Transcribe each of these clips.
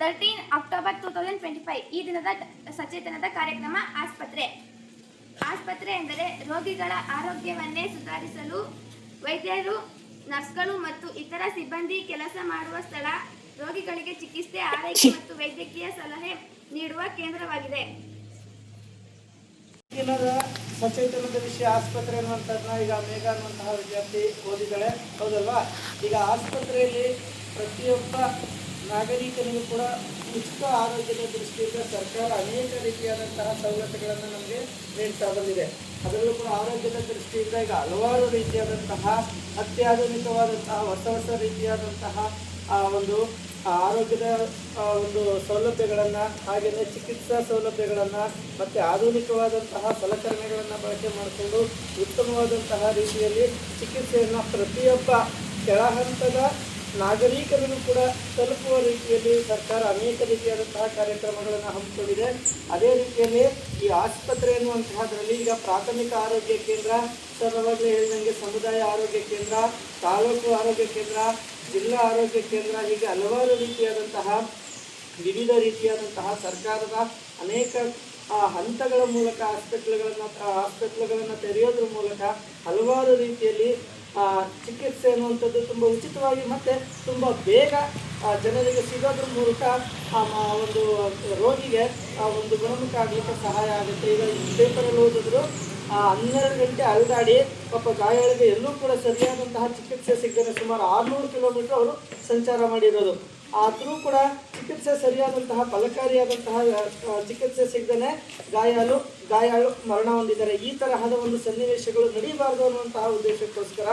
Thirteen October two thousand twenty five ಈ ದಿನದ ಸಚೇತನದ ಕಾರ್ಯಕ್ರಮ ಆಸ್ಪತ್ರೆ. ಆಸ್ಪತ್ರೆ ಎಂದರೆ ರೋಗಿಗಳ ಆರೋಗ್ಯವನ್ನೇ ಸುಧಾರಿಸಲು ವೈದ್ಯರು ನರ್ಸ್ಗಳು ಮತ್ತು ಇತರ ಸಿಬ್ಬಂದಿ ಕೆಲಸ ಮಾಡುವ ಸ್ಥಳ. ರೋಗಿಗಳಿಗೆ ಚಿಕಿತ್ಸೆ ಆರೈಕೆ ಮತ್ತು ವೈದ್ಯಕೀಯ ಸಲಹೆ ನೀಡುವ ಕೇಂದ್ರವಾಗಿದೆ. ದಿನದ ಸಚೇತನದ ವಿಷಯ ಆಸ್ಪತ್ರೆ ಅನ್ನುವಂಥದ್ದನ್ನ ಈಗ ಮೇಘ ಅನ್ನುವಂತಹ ವಿದ್ಯಾರ್ಥಿ ಓದಿದ್ದಾಳೆ. ಹೌದಲ್ವಾ? ಈಗ ಆಸ್ಪತ್ರೆಯಲ್ಲಿ ಪ್ರತಿಯೊಬ್ಬ ನಾಗರಿಕನಿಗೂ ಕೂಡ ಉಚಿತ ಆರೋಗ್ಯದ ದೃಷ್ಟಿಯಿಂದ ಸರ್ಕಾರ ಅನೇಕ ರೀತಿಯಾದಂತಹ ಸವಲತ್ತುಗಳನ್ನು ನಮಗೆ ನೀಡ್ತಾ ಬಂದಿದೆ. ಅದರಲ್ಲೂ ಕೂಡ ಆರೋಗ್ಯದ ದೃಷ್ಟಿಯಿಂದ ಈಗ ಹಲವಾರು ರೀತಿಯಾದಂತಹ ಅತ್ಯಾಧುನಿಕವಾದಂತಹ ಹೊಸ ಹೊಸ ರೀತಿಯಾದಂತಹ, ಆ, ಒಂದು ಆರೋಗ್ಯದ ಒಂದು ಸೌಲಭ್ಯಗಳನ್ನು ಹಾಗೆಯೇ ಚಿಕಿತ್ಸಾ ಸೌಲಭ್ಯಗಳನ್ನು ಮತ್ತು ಆಧುನಿಕವಾದಂತಹ ಸಲಕರಣೆಗಳನ್ನು ಬಳಕೆ ಮಾಡಿಕೊಂಡು ಉತ್ತಮವಾದಂತಹ ರೀತಿಯಲ್ಲಿ ಚಿಕಿತ್ಸೆಯನ್ನು ಪ್ರತಿಯೊಬ್ಬ ಕೆಳಹಂತದ ನಾಗರಿಕರಿಗೂ ಕೂಡ ತಲುಪುವ ರೀತಿಯಲ್ಲಿ ಸರ್ಕಾರ ಅನೇಕ ರೀತಿಯಾದಂತಹ ಕಾರ್ಯಕ್ರಮಗಳನ್ನು ಹಮ್ಮಿಕೊಂಡಿದೆ. ಅದೇ ರೀತಿಯಲ್ಲಿ ಈ ಆಸ್ಪತ್ರೆ ಎನ್ನುವಂತಹದ್ರಲ್ಲಿ ಈಗ ಪ್ರಾಥಮಿಕ ಆರೋಗ್ಯ ಕೇಂದ್ರ ಸರ್ ಅವಾಗಲೇ ಹೇಳಿದಂಗೆ ಸಮುದಾಯ ಆರೋಗ್ಯ ಕೇಂದ್ರ ತಾಲೂಕು ಆರೋಗ್ಯ ಕೇಂದ್ರ ಜಿಲ್ಲಾ ಆರೋಗ್ಯ ಕೇಂದ್ರ ಹೀಗೆ ಹಲವಾರು ರೀತಿಯಾದಂತಹ ವಿವಿಧ ರೀತಿಯಾದಂತಹ ಸರ್ಕಾರದ ಅನೇಕ ಆ, ಹಂತಗಳ ಮೂಲಕ ಹಾಸ್ಪಿಟ್ಲ್ಗಳನ್ನು ಹಾಸ್ಪಿಟ್ಲ್ಗಳನ್ನು ತೆರೆಯೋದ್ರ ಮೂಲಕ ಹಲವಾರು ರೀತಿಯಲ್ಲಿ ಚಿಕಿತ್ಸೆ ಅನ್ನುವಂಥದ್ದು ತುಂಬ ಉಚಿತವಾಗಿ ಮತ್ತು ತುಂಬ ಬೇಗ ಜನರಿಗೆ ಸಿಗೋದ್ರ ಮೂಲಕ ಆ ಒಂದು ರೋಗಿಗೆ ಆ, ಒಂದು ಗುಣಮುಖ ಆಗಲಿಕ್ಕೆ ಸಹಾಯ ಆಗುತ್ತೆ. ಈಗ ಪೇಪರಲ್ಲಿ ಓದಿದ್ರು ಹನ್ನೆರಡು ಗಂಟೆ ಅಲ್ದಾಡಿ ಪಾಪ ಗಾಯಾಳಿಗೆ ಎಲ್ಲೂ ಕೂಡ ಸರಿಯಾದಂತಹ ಚಿಕಿತ್ಸೆ ಸಿಗದೆ ಸುಮಾರು ಆರುನೂರು ಕಿಲೋಮೀಟರ್ ಅವರು ಸಂಚಾರ ಮಾಡಿರೋದು. ಆದರೂ ಕೂಡ ಚಿಕಿತ್ಸೆ ಸರಿಯಾದಂತಹ, ಫಲಕಾರಿಯಾದಂತಹ ಚಿಕಿತ್ಸೆ ಸಿಗದೇ ಗಾಯಾಳು ಗಾಯಾಳು ಮರಣ ಹೊಂದಿದ್ದಾರೆ. ಈ ತರಹದ ಒಂದು ಸನ್ನಿವೇಶಗಳು ನಡೀಬಾರದು ಅನ್ನುವಂತಹ ಉದ್ದೇಶಕ್ಕೋಸ್ಕರ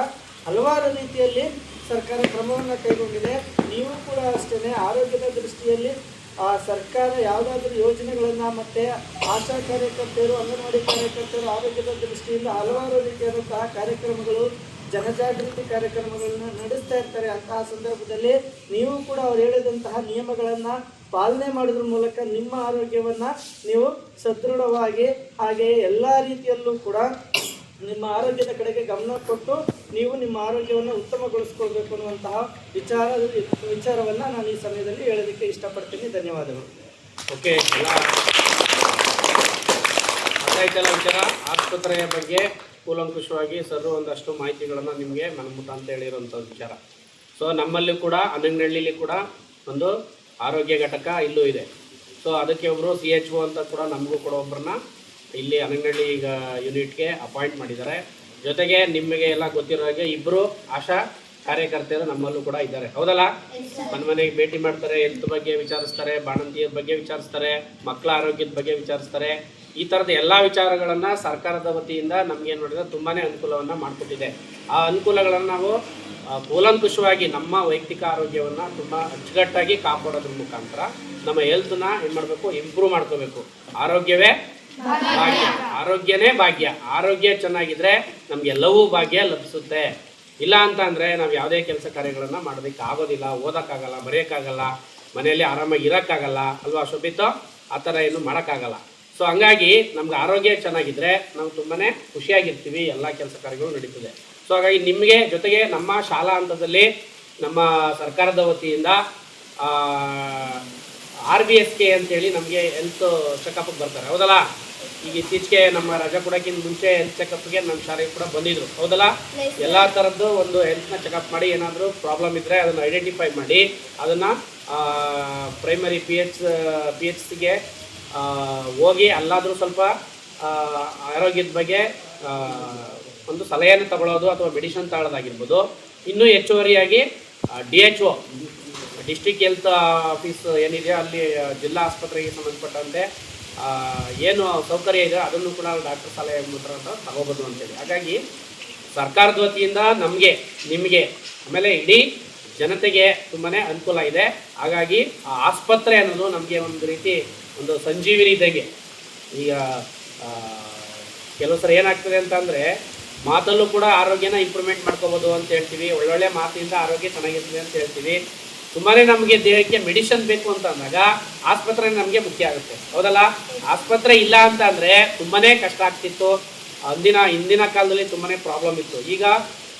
ಹಲವಾರು ರೀತಿಯಲ್ಲಿ ಸರ್ಕಾರ ಕ್ರಮವನ್ನು ಕೈಗೊಂಡಿದೆ. ನೀವು ಕೂಡ ಅಷ್ಟೇ ಆರೋಗ್ಯದ ದೃಷ್ಟಿಯಲ್ಲಿ, ಆ, ಸರ್ಕಾರ ಯಾವುದಾದ್ರೂ ಯೋಜನೆಗಳನ್ನು ಮತ್ತು ಆಶಾ ಕಾರ್ಯಕರ್ತೆಯರು, ಅಂಗನವಾಡಿ ಕಾರ್ಯಕರ್ತರು ಆರೋಗ್ಯದ ದೃಷ್ಟಿಯಿಂದ ಹಲವಾರು ರೀತಿಯಾದಂತಹ ಕಾರ್ಯಕ್ರಮಗಳು ಜನಜಾಗೃತಿ ಕಾರ್ಯಕ್ರಮಗಳನ್ನು ನಡೆಸ್ತಾ ಇರ್ತಾರೆ ಅಂತಹ ಸಂದರ್ಭದಲ್ಲಿ ನೀವು ಕೂಡ ಅವ್ರು ಹೇಳಿದಂತಹ ನಿಯಮಗಳನ್ನು ಪಾಲನೆ ಮಾಡೋದ್ರ ಮೂಲಕ ನಿಮ್ಮ ಆರೋಗ್ಯವನ್ನು ನೀವು ಸದೃಢವಾಗಿ ಹಾಗೆಯೇ ಎಲ್ಲ ರೀತಿಯಲ್ಲೂ ಕೂಡ ನಿಮ್ಮ ಆರೋಗ್ಯದ ಕಡೆಗೆ ಗಮನ ಕೊಟ್ಟು ನೀವು ನಿಮ್ಮ ಆರೋಗ್ಯವನ್ನು ಉತ್ತಮಗೊಳಿಸ್ಕೊಳ್ಬೇಕು ಅನ್ನುವಂತಹ ವಿಚಾರ, ವಿಚಾರವನ್ನು ನಾನು ಈ ಸಮಯದಲ್ಲಿ ಹೇಳೋದಕ್ಕೆ ಇಷ್ಟಪಡ್ತೀನಿ. ಧನ್ಯವಾದಗಳು. ಓಕೆ ಅದಾಯ್ತಲ್ಲ ವಿಚಾರ ಆಸ್ಪತ್ರೆಯ ಬಗ್ಗೆ ಕೂಲಂಕುಷವಾಗಿ ಸರ್ ಒಂದಷ್ಟು ಮಾಹಿತಿಗಳನ್ನು ನಿಮಗೆ ಮನಮುಟ್ಟ ಅಂತ ಹೇಳಿರುವಂಥ ವಿಚಾರ. ಸೊ ನಮ್ಮಲ್ಲಿ ಕೂಡ ಅನ್ನಂಗನಹಳ್ಳಿಲಿ ಕೂಡ ಒಂದು ಆರೋಗ್ಯ ಘಟಕ ಇಲ್ಲೂ ಇದೆ. ಸೊ ಅದಕ್ಕೆ ಒಬ್ಬರು ಸಿ ಎಚ್ ಒ ಅಂತ ಕೂಡ ನಮಗೂ ಕೂಡ ಒಬ್ಬರನ್ನ ಇಲ್ಲಿ ಅನ್ನಂಗನಹಳ್ಳಿ ಈಗ ಯೂನಿಟ್ಗೆ ಅಪಾಯಿಂಟ್ ಮಾಡಿದ್ದಾರೆ. ಜೊತೆಗೆ ನಿಮಗೆ ಎಲ್ಲ ಗೊತ್ತಿರೋ ಹಾಗೆ ಇಬ್ಬರು ಆಶಾ ಕಾರ್ಯಕರ್ತೆಯರು ನಮ್ಮಲ್ಲೂ ಕೂಡ ಇದ್ದಾರೆ. ಹೌದಲ್ಲ? ಮನೆ ಮನೆಗೆ ಭೇಟಿ ಮಾಡ್ತಾರೆ ಹೆಲ್ತ್ ಬಗ್ಗೆ ವಿಚಾರಿಸ್ತಾರೆ ಬಾಣಂತಿಯರ ಬಗ್ಗೆ ವಿಚಾರಿಸ್ತಾರೆ ಮಕ್ಕಳ ಆರೋಗ್ಯದ ಬಗ್ಗೆ ವಿಚಾರಿಸ್ತಾರೆ. ಈ ಥರದ ಎಲ್ಲ ವಿಚಾರಗಳನ್ನು ಸರ್ಕಾರದ ವತಿಯಿಂದ ನಮ್ಗೆ ಏನು ಮಾಡಿದ್ರೆ ತುಂಬಾ ಅನುಕೂಲವನ್ನು ಮಾಡಿಕೊಟ್ಟಿದೆ. ಆ ಅನುಕೂಲಗಳನ್ನು ನಾವು ಕೂಲಂಕುಷವಾಗಿ ನಮ್ಮ ವೈಯಕ್ತಿಕ ಆರೋಗ್ಯವನ್ನು ತುಂಬ ಅಚ್ಚುಕಟ್ಟಾಗಿ ಕಾಪಾಡೋದ್ರ ಮುಖಾಂತರ ನಮ್ಮ ಹೆಲ್ತ್ನ ಏನು ಮಾಡಬೇಕು, ಇಂಪ್ರೂವ್ ಮಾಡ್ಕೋಬೇಕು. ಆರೋಗ್ಯವೇ ಭಾಗ್ಯ. ಆರೋಗ್ಯನೇ ಭಾಗ್ಯ. ಆರೋಗ್ಯ ಚೆನ್ನಾಗಿದ್ರೆ ನಮಗೆಲ್ಲವೂ ಭಾಗ್ಯ ಲಭಿಸುತ್ತೆ. ಇಲ್ಲ ಅಂತ ಅಂದರೆ ನಾವು ಯಾವುದೇ ಕೆಲಸ ಕಾರ್ಯಗಳನ್ನು ಮಾಡೋದಕ್ಕೆ ಆಗೋದಿಲ್ಲ, ಓದೋಕ್ಕಾಗಲ್ಲ, ಬರೆಯೋಕ್ಕಾಗಲ್ಲ, ಮನೆಯಲ್ಲಿ ಆರಾಮಾಗಿ ಇರೋಕ್ಕಾಗಲ್ಲ, ಅಲ್ವಾ ಶೋಭಿತ? ಆ ಥರ ಏನು ಮಾಡೋಕ್ಕಾಗಲ್ಲ. ಸೊ ಹಂಗಾಗಿ ನಮ್ಗೆ ಆರೋಗ್ಯ ಚೆನ್ನಾಗಿದ್ರೆ ನಾವು ತುಂಬಾ ಖುಷಿಯಾಗಿರ್ತೀವಿ ಎಲ್ಲ ಕೆಲಸ ಕಾರ್ಯಗಳು ನಡೀತದೆ. ಸೊ ಹಾಗಾಗಿ ನಿಮಗೆ ಜೊತೆಗೆ ನಮ್ಮ ಶಾಲಾ ಹಂತದಲ್ಲಿ ನಮ್ಮ ಸರ್ಕಾರದ ವತಿಯಿಂದ ಆರ್ ಬಿ ಎಸ್ ಕೆ ಅಂತೇಳಿ ನಮಗೆ ಹೆಲ್ತ್ ಚೆಕಪ್ಗೆ ಬರ್ತಾರೆ. ಹೌದಲ್ಲ? ಈಗ ಇತ್ತೀಚೆಗೆ ನಮ್ಮ ರಜಾ ಕೊಡೋಕ್ಕಿಂತ ಮುಂಚೆ ಹೆಲ್ತ್ ಚೆಕಪ್ಗೆ ನಮ್ಮ ಶಾಲೆಗೆ ಕೂಡ ಬಂದಿದ್ರು. ಹೌದಲ್ಲ? ಎಲ್ಲ ಥರದ್ದು ಒಂದು ಹೆಲ್ತ್ನ ಚೆಕಪ್ ಮಾಡಿ ಏನಾದರೂ ಪ್ರಾಬ್ಲಮ್ ಇದ್ದರೆ ಅದನ್ನು ಐಡೆಂಟಿಫೈ ಮಾಡಿ ಅದನ್ನು primary P H P H ಸಿಗೆ ಹೋಗಿ ಅಲ್ಲಾದರೂ ಸ್ವಲ್ಪ ಆರೋಗ್ಯದ ಬಗ್ಗೆ ಒಂದು ಸಲಹೆಯನ್ನು ತಗೊಳ್ಳೋದು ಅಥವಾ ಮೆಡಿಸಿನ್ ತಗೊಳ್ಳೋದಾಗಿರ್ಬೋದು. ಇನ್ನೂ ಹೆಚ್ಚುವರಿಯಾಗಿ D H O district health office ಏನಿದೆ ಅಲ್ಲಿ ಜಿಲ್ಲಾ ಆಸ್ಪತ್ರೆಗೆ ಸಂಬಂಧಪಟ್ಟಂತೆ ಏನು ಸೌಕರ್ಯ ಇದೆ ಅದನ್ನು ಕೂಡ ಡಾಕ್ಟರ್ ಸಲಹೆ ಮುಖಾಂತರ ತಗೋಬೋದು ಅಂತೇಳಿ. ಹಾಗಾಗಿ ಸರ್ಕಾರದ ವತಿಯಿಂದ ನಮಗೆ, ನಿಮಗೆ, ಆಮೇಲೆ ಇಡೀ ಜನತೆಗೆ ತುಂಬಾ ಅನುಕೂಲ ಇದೆ. ಹಾಗಾಗಿ ಆ ಆಸ್ಪತ್ರೆ ಅನ್ನೋದು ನಮಗೆ ಒಂದು ರೀತಿ ಒಂದು ಸಂಜೀವಿನಿ ಇದ್ದಂಗೆ. ಈಗ ಕೆಲವು ಸರಿ ಏನಾಗ್ತದೆ ಅಂತಂದರೆ ಮಾತಲ್ಲೂ ಕೂಡ ಆರೋಗ್ಯನ ಇಂಪ್ರೂವ್ಮೆಂಟ್ ಮಾಡ್ಕೋಬೋದು ಅಂತ ಹೇಳ್ತೀವಿ. ಒಳ್ಳೊಳ್ಳೆ ಮಾತಿನಿಂದ ಆರೋಗ್ಯ ಚೆನ್ನಾಗಿರ್ತದೆ ಅಂತ ಹೇಳ್ತೀವಿ. ತುಂಬಾ ನಮಗೆ ದೇಹಕ್ಕೆ ಮೆಡಿಷನ್ ಬೇಕು ಅಂತ ಅಂದಾಗ ಆಸ್ಪತ್ರೆ ನಮಗೆ ಮುಖ್ಯ ಆಗುತ್ತೆ. ಹೌದಲ್ಲ? ಆಸ್ಪತ್ರೆ ಇಲ್ಲ ಅಂತ ಅಂದರೆ ತುಂಬಾ ಕಷ್ಟ ಆಗ್ತಿತ್ತು. ಅಂದಿನ, ಹಿಂದಿನ ಕಾಲದಲ್ಲಿ ತುಂಬಾ ಪ್ರಾಬ್ಲಮ್ ಇತ್ತು. ಈಗ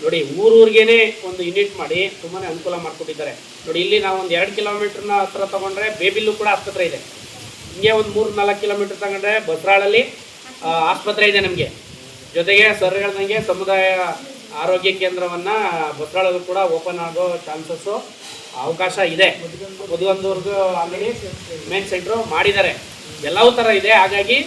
ನೋಡಿ, ಊರೂರಿಗೇನೆ ಒಂದು ಯೂನಿಟ್ ಮಾಡಿ ತುಂಬಾ ಅನುಕೂಲ ಮಾಡಿಕೊಟ್ಟಿದ್ದಾರೆ. ನೋಡಿ, ಇಲ್ಲಿ ನಾವು ಒಂದು ಎರಡು ಕಿಲೋಮೀಟರ್ನ ಹತ್ರ ತಗೊಂಡ್ರೆ ಬೇಬಿಲ್ಲು ಕೂಡ ಆಸ್ಪತ್ರೆ ಇದೆ. ಹಿಂಗೆ ಒಂದು ಮೂರು ನಾಲ್ಕು ಕಿಲೋಮೀಟರ್ ತಗೊಂಡ್ರೆ ಬಸರಾಳಲ್ಲಿ ಆಸ್ಪತ್ರೆ ಇದೆ ನಮಗೆ. ಜೊತೆಗೆ ಸರ್ ಹೇಳ್ದಂಗೆ ಸಮುದಾಯ ಆರೋಗ್ಯ ಕೇಂದ್ರವನ್ನು ಬಸರಾಳಲ್ಲೂ ಕೂಡ ಓಪನ್ ಆಗೋ ಚಾನ್ಸಸ್ಸು ಅವಕಾಶ ಇದೆ. ಮಧುವಂದೂರ್ಗೂ ಆಲ್ರೆಡಿ ಮೇನ್ ಸೆಂಟ್ರು ಮಾಡಿದ್ದಾರೆ. ಎಲ್ಲವೂ ಥರ ಇದೆ. ಹಾಗಾಗಿ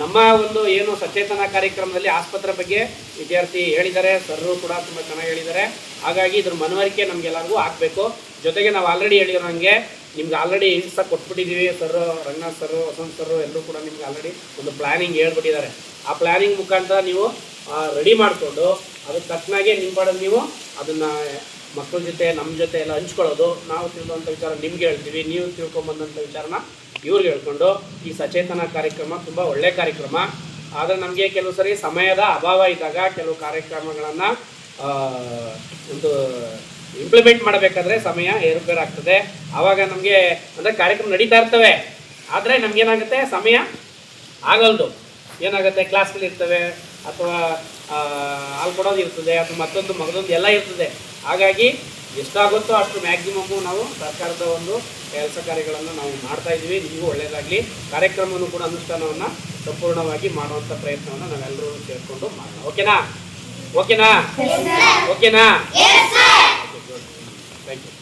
ನಮ್ಮ ಒಂದು ಏನು ಸಚೇತನ ಕಾರ್ಯಕ್ರಮದಲ್ಲಿ ಆಸ್ಪತ್ರೆ ಬಗ್ಗೆ ವಿದ್ಯಾರ್ಥಿ ಹೇಳಿದ್ದಾರೆ, ಸರ್ರು ಕೂಡ ತುಂಬ ಚೆನ್ನಾಗಿ ಹೇಳಿದ್ದಾರೆ. ಹಾಗಾಗಿ ಇದ್ರ ಮನವರಿಕೆ ನಮಗೆಲ್ಲರಿಗೂ ಆಗಬೇಕು. ಜೊತೆಗೆ ನಾವು ಆಲ್ರೆಡಿ ಹೇಳಿರೋಂಗೆ ನಿಮ್ಗೆ ಆಲ್ರೆಡಿ ಇನ್ಸ್ಟ ಕೊಟ್ಬಿಟ್ಟಿದ್ದೀವಿ sir Ranganath sir Vasant sir ಎಲ್ಲರೂ ಕೂಡ ನಿಮ್ಗೆ ಆಲ್ರೆಡಿ ಒಂದು ಪ್ಲ್ಯಾನಿಂಗ್ ಹೇಳ್ಬಿಟ್ಟಿದ್ದಾರೆ. ಆ ಪ್ಲ್ಯಾನಿಂಗ್ ಮುಖಾಂತರ ನೀವು ರೆಡಿ ಮಾಡಿಕೊಂಡು ಅದಕ್ಕೆ ತಕ್ಕನಾಗೆ ನಿಮ್ಮ ಪಾಡಲ್ಲಿ ನೀವು ಅದನ್ನು ಮಕ್ಕಳ ಜೊತೆ ನಮ್ಮ ಜೊತೆ ಎಲ್ಲ ಹಂಚ್ಕೊಳ್ಳೋದು. ನಾವು ತಿಳಿದಂಥ ವಿಚಾರ ನಿಮ್ಗೆ ಹೇಳ್ತೀವಿ, ನೀವು ತಿಳ್ಕೊಂಬಂದಂಥ ವಿಚಾರನ ಇವ್ರಿಗೆ ಹೇಳ್ಕೊಂಡು ಈ ಸಚೇತನ ಕಾರ್ಯಕ್ರಮ ತುಂಬ ಒಳ್ಳೆಯ ಕಾರ್ಯಕ್ರಮ. ಆದರೆ ನಮಗೆ ಕೆಲವು ಸರಿ ಸಮಯದ ಅಭಾವ ಇದ್ದಾಗ ಕೆಲವು ಕಾರ್ಯಕ್ರಮಗಳನ್ನು ಒಂದು ಇಂಪ್ಲಿಮೆಂಟ್ ಮಾಡಬೇಕಾದ್ರೆ ಸಮಯ ಏರುಪೇರಾಗ್ತದೆ ಆವಾಗ ನಮಗೆ, ಅಂದರೆ ಕಾರ್ಯಕ್ರಮ ನಡೀತಾ ಇರ್ತವೆ. ಆದರೆ ನಮಗೇನಾಗುತ್ತೆ, ಸಮಯ ಆಗಲ್ದು. ಏನಾಗುತ್ತೆ ಕ್ಲಾಸ್ಗಳು ಇರ್ತವೆ ಅಥವಾ ಹಾಲು ಕೊಡೋದು ಇರ್ತದೆ ಅಥವಾ ಮತ್ತೊಂದು ಮಗದೊಂದು ಎಲ್ಲ ಇರ್ತದೆ. ಹಾಗಾಗಿ ಎಷ್ಟಾಗುತ್ತೋ ಅಷ್ಟು ಮ್ಯಾಕ್ಸಿಮಮ್ಮು ನಾವು ಸರ್ಕಾರದ ಒಂದು ಕೆಲಸ ಕಾರ್ಯಗಳನ್ನು ನಾವು ಮಾಡ್ತಾ ಇದ್ದೀವಿ. ನಿಮಗೂ ಒಳ್ಳೆಯದಾಗಲಿ ಕಾರ್ಯಕ್ರಮವನ್ನು ಕೂಡ ಅನುಷ್ಠಾನವನ್ನು ಸಂಪೂರ್ಣವಾಗಿ ಮಾಡುವಂಥ ಪ್ರಯತ್ನವನ್ನು ನಾವೆಲ್ಲರೂ ಸೇರಿಕೊಂಡು ಮಾಡೋಣ. ಓಕೆನಾ? ಓಕೆನಾ? ಓಕೆನಾ? Thank you